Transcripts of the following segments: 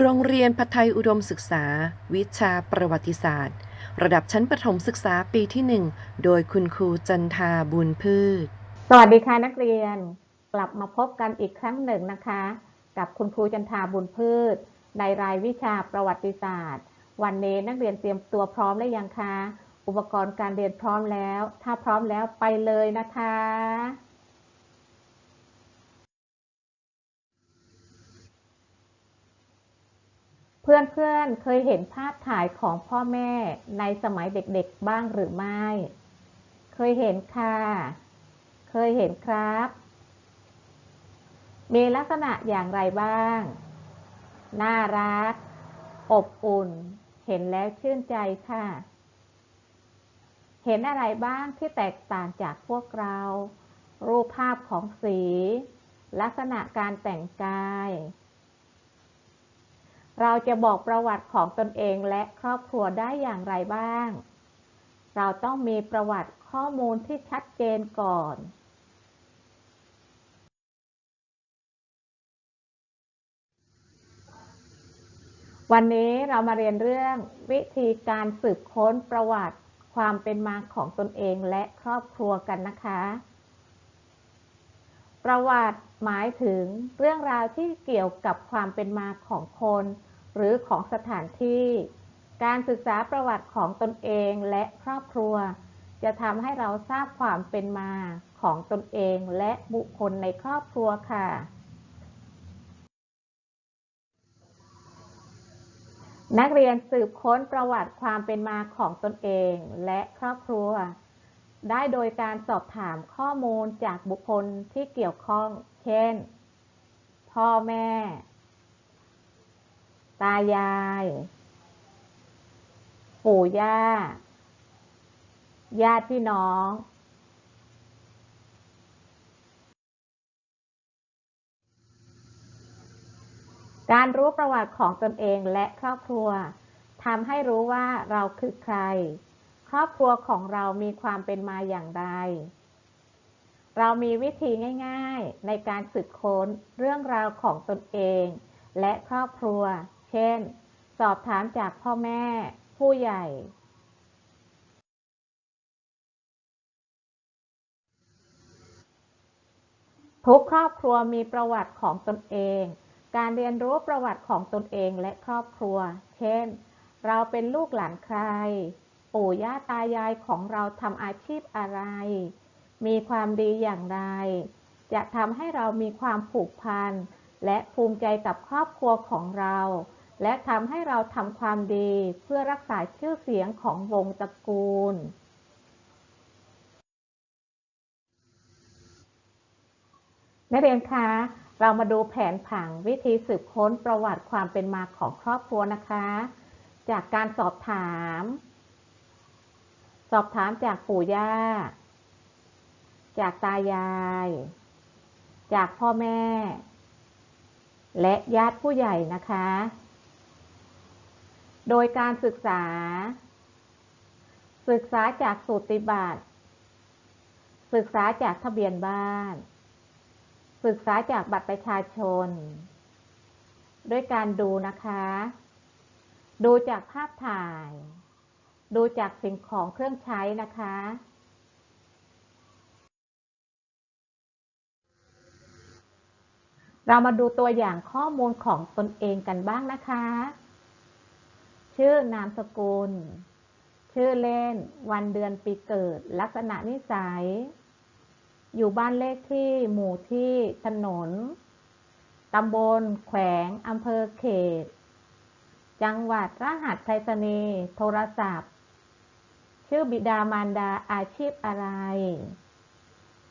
โรงเรียนพัทยอุดมศึกษา วิชาประวัติศาสตร์ ระดับชั้นประถมศึกษาปีที่ 1 โดยคุณครูจันทาบุญพืช สวัสดีค่ะนักเรียน กลับมาพบกันอีกครั้งหนึ่งนะคะ กับคุณครูจันทาบุญพืช ในรายวิชาประวัติศาสตร์ วันนี้นักเรียนเตรียมตัวพร้อมแล้วยังคะ อุปกรณ์การเรียนพร้อมแล้ว ถ้าพร้อมแล้วไปเลยนะคะ เพื่อนๆ เคยเห็นภาพถ่ายของพ่อแม่ในสมัยเด็กๆ บ้างหรือไม่ เคยเห็นค่ะ เคยเห็นครับ มีลักษณะอย่างไรบ้าง น่ารัก อบอุ่น เห็นแล้วชื่นใจค่ะ เห็นอะไรบ้างที่แตกต่างจากพวกเรา รูปภาพของสี ลักษณะการแต่งกาย เราจะบอกประวัติของตนเองและครอบครัวได้อย่างไรบ้าง เราต้องมีประวัติข้อมูลที่ชัดเจนก่อน วันนี้เรามาเรียนเรื่องวิธีการสืบค้นประวัติความเป็นมาของตนเองและครอบครัวกันนะคะ ประวัติหมายถึงเรื่องราวที่เกี่ยวกับความเป็นมาของคน หรือของสถานที่ การศึกษาประวัติของตนเองและครอบครัว จะทำให้เราทราบความเป็นมาของตนเองและบุคคลในครอบครัวค่ะ นักเรียนสืบค้นประวัติความเป็นมาของตนเองและครอบครัว ได้โดยการสอบถามข้อมูลจากบุคคลที่เกี่ยวข้อง เช่น พ่อแม่ ตายาย ปู่ย่า ญาติพี่น้องการรู้ประวัติของตนเองและครอบครัวทำให้รู้ว่าเราคือใคร ครอบครัวของเรามีความเป็นมาอย่างไร เรามีวิธีง่าย ๆ ในการสืบค้นเรื่องราวของตนเอง และครอบครัว เช่น สอบถามจากพ่อแม่ ผู้ใหญ่ ทุกครอบครัวมีประวัติของตนเอง การเรียนรู้ประวัติของตนเองและครอบครัว เช่น เราเป็นลูกหลานใคร ปู่ย่าตายายของเราทำอาชีพอะไร มีความดีอย่างไร จะทำให้เรามีความผูกพันและภูมิใจกับครอบครัวของเรา และทำให้เราทำความดีเพื่อรักษาชื่อเสียงของวงตระกูล นักเรียนคะ เรามาดูแผนผังวิธีสืบค้นประวัติความเป็นมาของครอบครัวนะคะ จากการสอบถาม สอบถามจากปู่ย่า จากตายาย จากพ่อแม่ และญาติผู้ใหญ่นะคะ โดยการศึกษา ศึกษาจากสูติบัตรศึกษาจากทะเบียนบ้าน ศึกษาจากบัตรประชาชน ด้วยการดูนะคะ ดูจากภาพถ่าย ดูจากสิ่งของเครื่องใช้นะคะ เรามาดูตัวอย่างข้อมูลของตนเองกันบ้างนะคะ ชื่อนามสกุล ชื่อเล่น วันเดือนปีเกิด ลักษณะนิสัย อยู่บ้านเลขที่ หมู่ที่ ถนน ตำบล แขวง อำเภอ เขต จังหวัด รหัสไปรษณีโทรศัพท์ ชื่อบิดามารดาอาชีพอะไร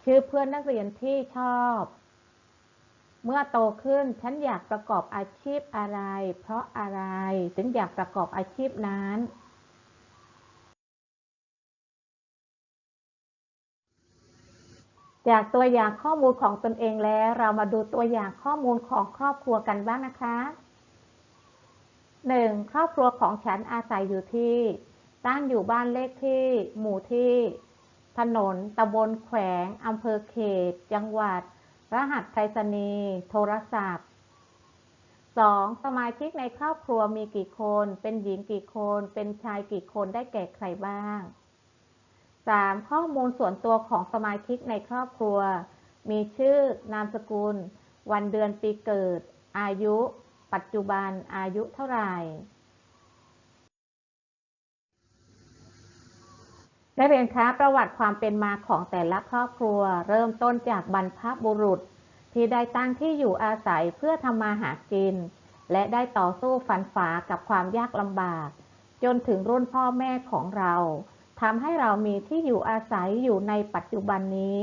ชื่อเพื่อนนักเรียนที่ชอบ เมื่อโตขึ้นฉันอยากประกอบอาชีพอะไร เพราะอะไรถึงอยากประกอบอาชีพนั้น จากตัวอย่างข้อมูลของตนเองแล้ว เรามาดูตัวอย่างข้อมูลของครอบครัวกันบ้างนะคะ 1. ครอบครัวของฉันอาศัยอยู่ที่ตั้งอยู่บ้านเลขที่ หมู่ที่ ถนนตำบลแขวงอำเภอเขต จังหวัด รหัสไปรษณีย์โทรศัพท์ 2. สมาชิกในครอบครัวมีกี่คน เป็นหญิงกี่คน เป็นชายกี่คนได้แก่ใครบ้าง 3. ข้อมูลส่วนตัวของสมาชิกในครอบครัว มีชื่อนามสกุล วันเดือนปีเกิด อายุ ปัจจุบันอายุเท่าไหร่ ได้เรียนคะประวัติความเป็นมาของแต่ละครอบครัว เริ่มต้นจากบรรพบุรุษ ที่ได้ตั้งที่อยู่อาศัยเพื่อทำมาหากิน และได้ต่อสู้ฟันฝ่ากับความยากลำบาก จนถึงรุ่นพ่อแม่ของเราทำให้เรามีที่อยู่อาศัยอยู่ในปัจจุบันนี้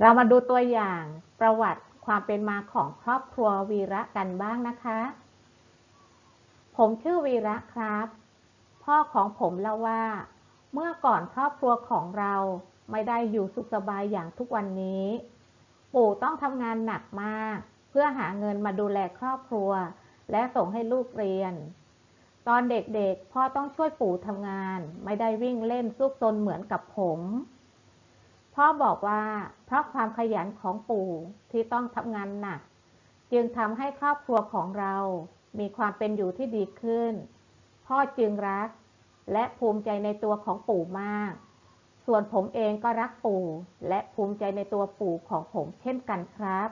เรามาดูตัวอย่างประวัติความเป็นมาของครอบครัววีระกันบ้างนะคะ ผมชื่อวีระครับ พ่อของผมเล่าว่า เมื่อก่อนครอบครัวของเราไม่ได้อยู่สุขสบายอย่างทุกวันนี้ ปู่ต้องทำงานหนักมาก เพื่อหาเงินมาดูแลครอบครัว และส่งให้ลูกเรียน ตอนเด็กๆ พ่อต้องช่วยปู่ทำงาน ไม่ได้วิ่งเล่นซุกซนเหมือนกับผม พ่อบอกว่าเพราะความขยันของปู่ที่ต้องทำงานหนัก จึงทำให้ครอบครัวของเรา มีความเป็นอยู่ที่ดีขึ้น พ่อจึงรัก และภูมิใจในตัวของปู่มาก ส่วนผมเองก็รักปู่ และภูมิใจในตัวปู่ของผมเช่นกันครับ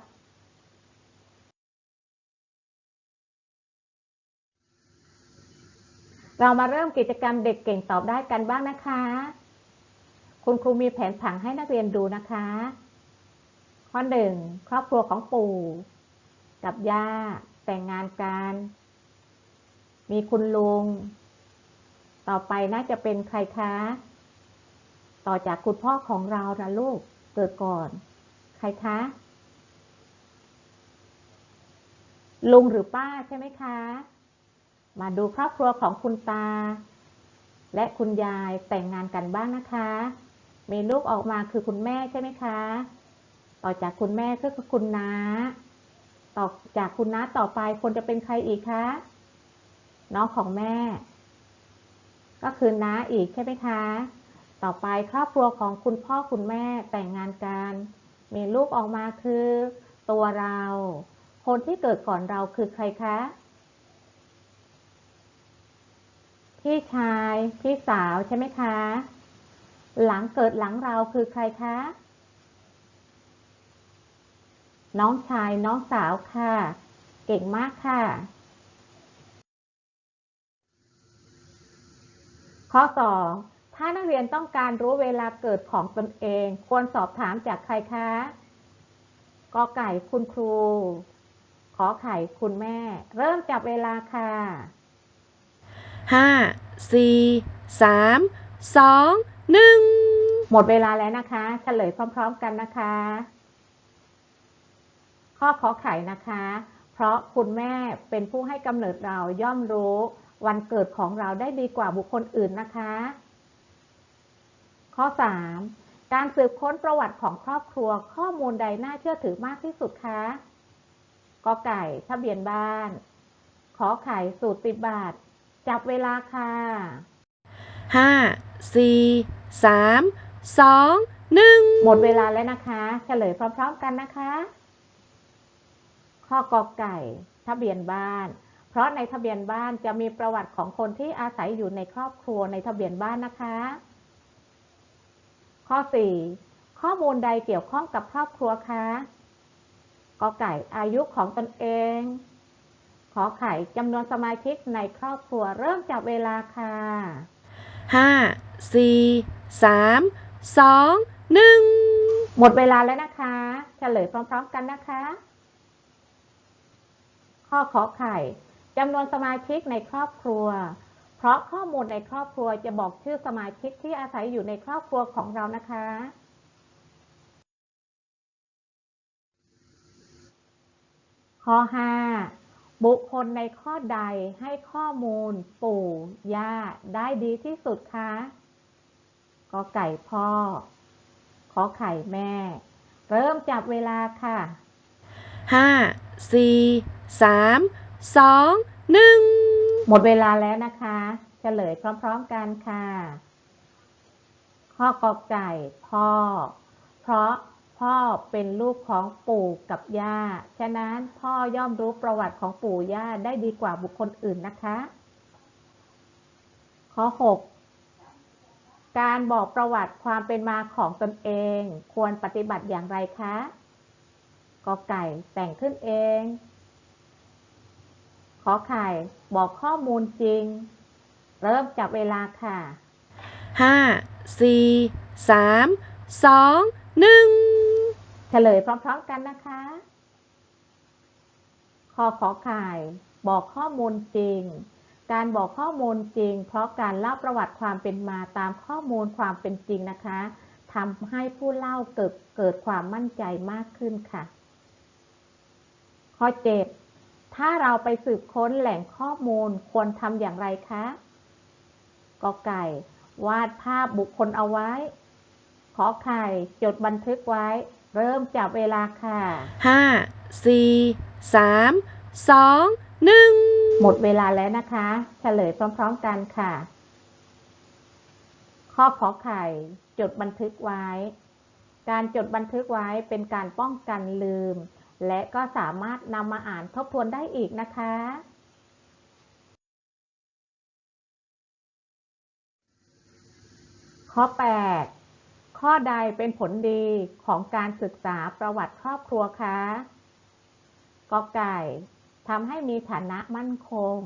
เรามาเริ่มกิจกรรมเด็กเก่งตอบได้กันบ้างนะคะ คุณครูมีแผนผังให้นักเรียนดูนะคะ ข้อหนึ่งครอบครัวของปู่ กับย่า แต่งงานกัน มีคุณลุง ต่อไปน่าจะเป็นใครคะ ต่อจากคุณพ่อของเรานะลูก เกิดก่อน ใครคะ ลุงหรือป้าใช่ไหมคะ มาดูครอบครัวของคุณตา และคุณยายแต่งงานกันบ้างนะคะ มีลูกออกมาคือคุณแม่ใช่ไหมคะ ต่อจากคุณแม่ก็คือคุณน้า ต่อจากคุณน้าต่อไปคนจะเป็นใครอีกคะน้องของแม่ ก็คือน้าอีกใช่ไหมคะ ต่อไปครอบครัวของคุณพ่อคุณแม่แต่งงานกัน มีลูกออกมาคือตัวเรา คนที่เกิดก่อนเราคือใครคะ พี่ชาย พี่สาวใช่ไหมคะ หลังเกิดหลังเราคือใครคะ น้องชาย น้องสาวค่ะ เก่งมากค่ะ ข้อสองถ้านักเรียนต้องการรู้เวลาเกิดของตนเอง ควรสอบถามจากใครคะกอไก่คุณครู ขอไข่คุณแม่ เริ่มจับเวลาค่ะห้าสี่สามสองหนึ่งหมดเวลาแล้วนะคะ เฉลยพร้อม ๆ กันนะคะ ข้อขอไข่นะคะ เพราะคุณแม่เป็นผู้ให้กำเนิดเราย่อมรู้วันเกิดของเราได้ดีกว่าบุคคลอื่นนะคะ ข้อ 3. การสืบค้นประวัติของครอบครัวข้อมูลใดน่าเชื่อถือมากที่สุดคะกอไก่ทะเบียนบ้าน ขอไข่สูตรติดบาทจับเวลาค่ะห้าสี่สามสองหนึ่งหมดเวลาแล้วนะคะ เฉลยพร้อมๆกันนะคะ ข้อกอไก่ ทะเบียนบ้าน เพราะในทะเบียนบ้านจะมีประวัติของคนที่อาศัยอยู่ในครอบครัวในทะเบียนบ้านนะคะ ข้อ 4 ข้อมูลใดเกี่ยวข้องกับครอบครัวคะกอไก่อายุของตนเอง ขอไข่จำนวนสมาชิกในครอบครัวเริ่มจับเวลาค่ะห้าสี่สามสองหนึ่งหมดเวลาแล้วนะคะ เฉลยพร้อม ๆ กันนะคะ ข้อขอไข่จำนวนสมาชิกในครอบครัว เพราะข้อมูลในครอบครัวจะบอกชื่อสมาชิกที่อาศัยอยู่ในครอบครัวของเรานะคะ ข้อ 5 บุคคลในข้อใดให้ข้อมูล ปู่ย่าได้ดีที่สุดคะกอไก่พ่อ ขอไข่แม่ เริ่มจับเวลาค่ะห้า สี่สามสองหนึ่งหมดเวลาแล้วนะคะเฉลยพร้อมๆกันค่ะ ข้อกอไก่พ่อ เพราะพ่อเป็นลูกของปู่กับย่า ฉะนั้นพ่อย่อมรู้ประวัติของปู่ย่าได้ดีกว่าบุคคลอื่นนะคะ ข้อ 6 การบอกประวัติความเป็นมาของตนเอง ควรปฏิบัติอย่างไรคะ อไก่แต่งขึ้นเอง ขอไข่บอกข้อมูลจริง เริ่มจับเวลาค่ะห้าสี่สามสองหนึ่งเฉลยพร้อมๆกันนะคะข้อขอไข่บอกข้อมูลจริง การบอกข้อมูลจริง เพราะการเล่าประวัติความเป็นมาตามข้อมูลความเป็นจริงนะคะทำให้ผู้เล่าเกิดเกิดความมั่นใจมากขึ้นค่ะ ข้อ 7 ถ้าเราไปสืบค้นแหล่งข้อมูลควรทำอย่างไรคะกอไก่ วาดภาพบุคคลเอาไว้ ขอไข่ จดบันทึกไว้ เริ่มจับเวลาค่ะห้าสี่สามสองหนึ่งหมดเวลาแล้วนะคะ เฉลยพร้อมๆกันค่ะ ข้อขอไข่ จดบันทึกไว้ การจดบันทึกไว้เป็นการป้องกันลืม และก็สามารถนำมาอ่านทบทวนได้อีกนะคะ ข้อ 8 ข้อใดเป็นผลดีของการศึกษาประวัติครอบครัวคะกอไก่ทำให้มีฐานะมั่นคง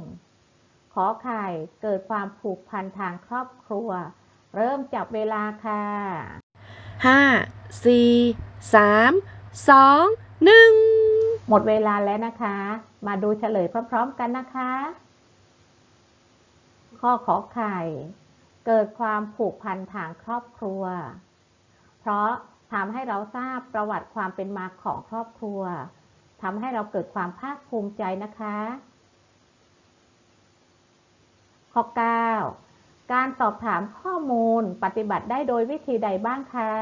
ขอไข่เกิดความผูกพันทางครอบครัว เริ่มจับเวลาค่ะห้าสี่สามสอง หนึ่งหมดเวลาแล้วนะคะ มาดูเฉลยพร้อมๆกันนะคะ ข้อขอไข่ เกิดความผูกพันทางครอบครัว เพราะทำให้เราทราบประวัติความเป็นมาของครอบครัวทำให้เราเกิดความภาคภูมิใจนะคะ ข้อ 9 การสอบถามข้อมูลปฏิบัติได้โดยวิธีใดบ้างคะ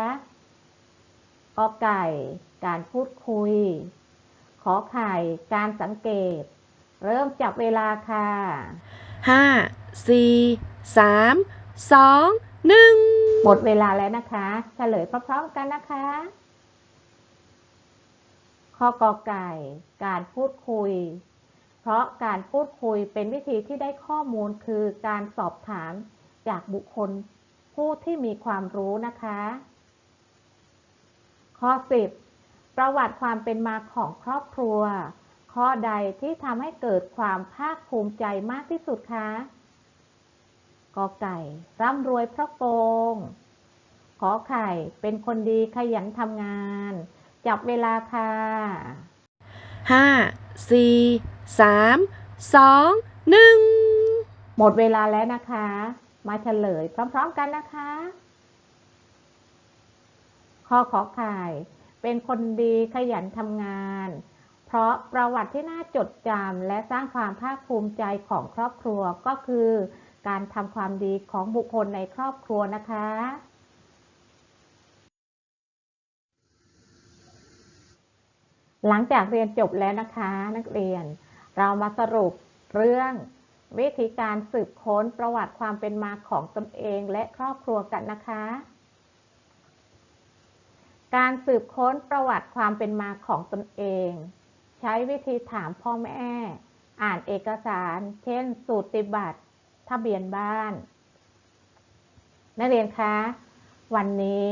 กอไก่ การพูดคุย ขอไข่ การสังเกต เริ่มจับเวลาค่ะห้าสี่สามสองหนึ่งหมดเวลาแล้วนะคะเฉลยพร้อมๆกันนะคะข้อกอไก่ การพูดคุย เพราะการพูดคุยเป็นวิธีที่ได้ข้อมูลคือการสอบถามจากบุคคลผู้ที่มีความรู้นะคะ ข้อ 10 ประวัติความเป็นมาของครอบครัว ข้อใดที่ทำให้เกิดความภาคภูมิใจมากที่สุดคะกอไก่ ร่ำรวยเพราะโกง ขอไข่เป็นคนดีขยันทำงาน จับเวลาค่ะห้าสี่สามสองหนึ่งหมดเวลาแล้วนะคะ มาเฉลยพร้อมๆกันนะคะ ข้อขอไข่เป็นคนดีขยันทำงาน เพราะประวัติที่น่าจดจำและสร้างความภาคภูมิใจของครอบครัวก็คือ การทำความดีของบุคคลในครอบครัวนะคะ หลังจากเรียนจบแล้วนะคะ นักเรียน เรามาสรุปเรื่องวิธีการสืบค้นประวัติความเป็นมาของตนเองและครอบครัวกันนะคะ การสืบค้นประวัติความเป็นมาของตนเอง ใช้วิธีถามพ่อแม่ อ่านเอกสาร เช่น สูติบัตร ทะเบียนบ้าน นักเรียนคะ วันนี้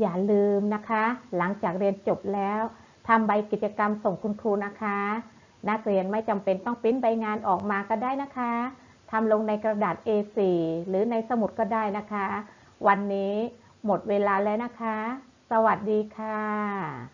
อย่าลืมนะคะ หลังจากเรียนจบแล้วทำใบกิจกรรมส่งคุณครูนะคะ นักเรียนไม่จำเป็นต้องปริ้นใบงานออกมาก็ได้นะคะทำลงในกระดาษ A4 หรือในสมุดก็ได้นะคะ วันนี้หมดเวลาแล้วนะคะ สวัสดีค่ะ